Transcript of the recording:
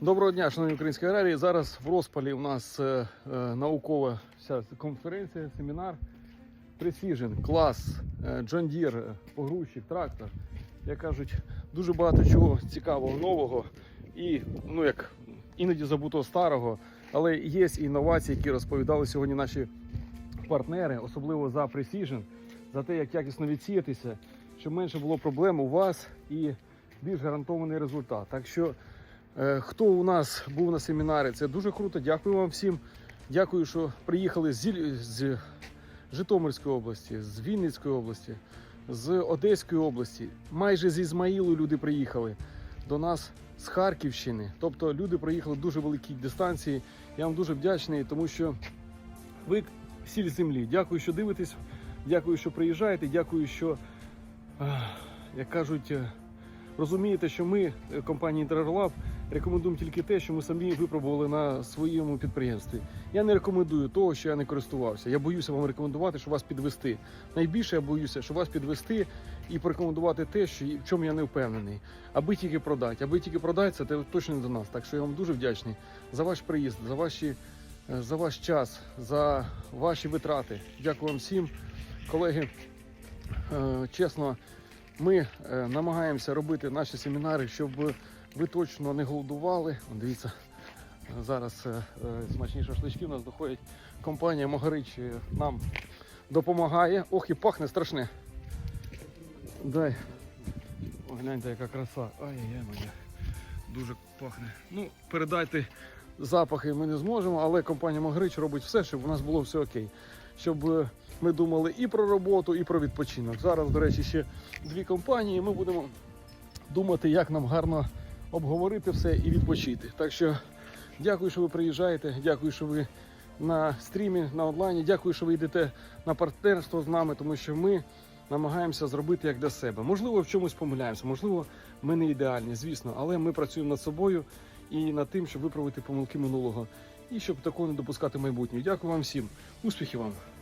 Доброго дня, шановні українські аграрії. Зараз в розпалі у нас е, е, наукова вся конференція, семінар. Precision, клас, е, John Deere, е, погрузчик, трактор. Як кажуть, дуже багато чого цікавого, нового і ну як іноді забутого старого. Але є інновації, які розповідали сьогодні наші партнери, особливо за Precision, за те, як якісно відсіятися, щоб менше було проблем у вас і більш гарантований результат. Так що Е, Хто у нас був на семінарі, це дуже круто. Дякую вам всім. Дякую, що приїхали з, з Житомирської області, з Вінницької області, з Одеської області. Майже з Ізмаїлу люди приїхали до нас з Харківщини. Тобто люди приїхали дуже великі дистанції. Я вам дуже вдячний, тому що ви сіль землі. Дякую, що дивитесь. Дякую, що приїжджаєте. Дякую, що, е, як кажуть, е, розумієте, що ми, е, компанія Інтерарлаб, рекомендуємо тільки те, що ми самі випробували на своєму підприємстві. Я не рекомендую того, що я не користувався. Я боюся вам рекомендувати, щоб вас підвести. Найбільше я боюся, щоб вас підвести і порекомендувати те, що в чому я не впевнений. Аби тільки продати. Аби тільки продати, це точно не до нас. Так що я вам дуже вдячний за ваш приїзд, за ваші. е, За ваш час, за ваші витрати. Дякую вам всім, колеги. Е, Чесно, ми е, намагаємося робити наші семінари, щоб ви точно не голодували. Дивіться, зараз е, е, смачні шашлички у нас доходять. Компанія Могарич е, нам допомагає. Ох, і пахне страшне. Дай. О, гляньте, яка краса. Ай-яй моя. Дуже пахне. Ну, передати запахи ми не зможемо, але компанія Могрич робить все, щоб у нас було все окей. Щоб ми думали і про роботу, і про відпочинок. Зараз, до речі, ще дві компанії. Ми будемо думати, як нам гарно обговорити все і відпочити. Так що дякую, що ви приїжджаєте. Дякую, що ви на стрімі, на онлайні. Дякую, що ви йдете на партнерство з нами, тому що ми намагаємося зробити як для себе. Можливо, в чомусь помиляємося, можливо, ми не ідеальні, звісно, але ми працюємо над собою і над тим, щоб виправити помилки минулого і щоб такого не допускати в майбутньому. Дякую вам всім. Успіхів вам!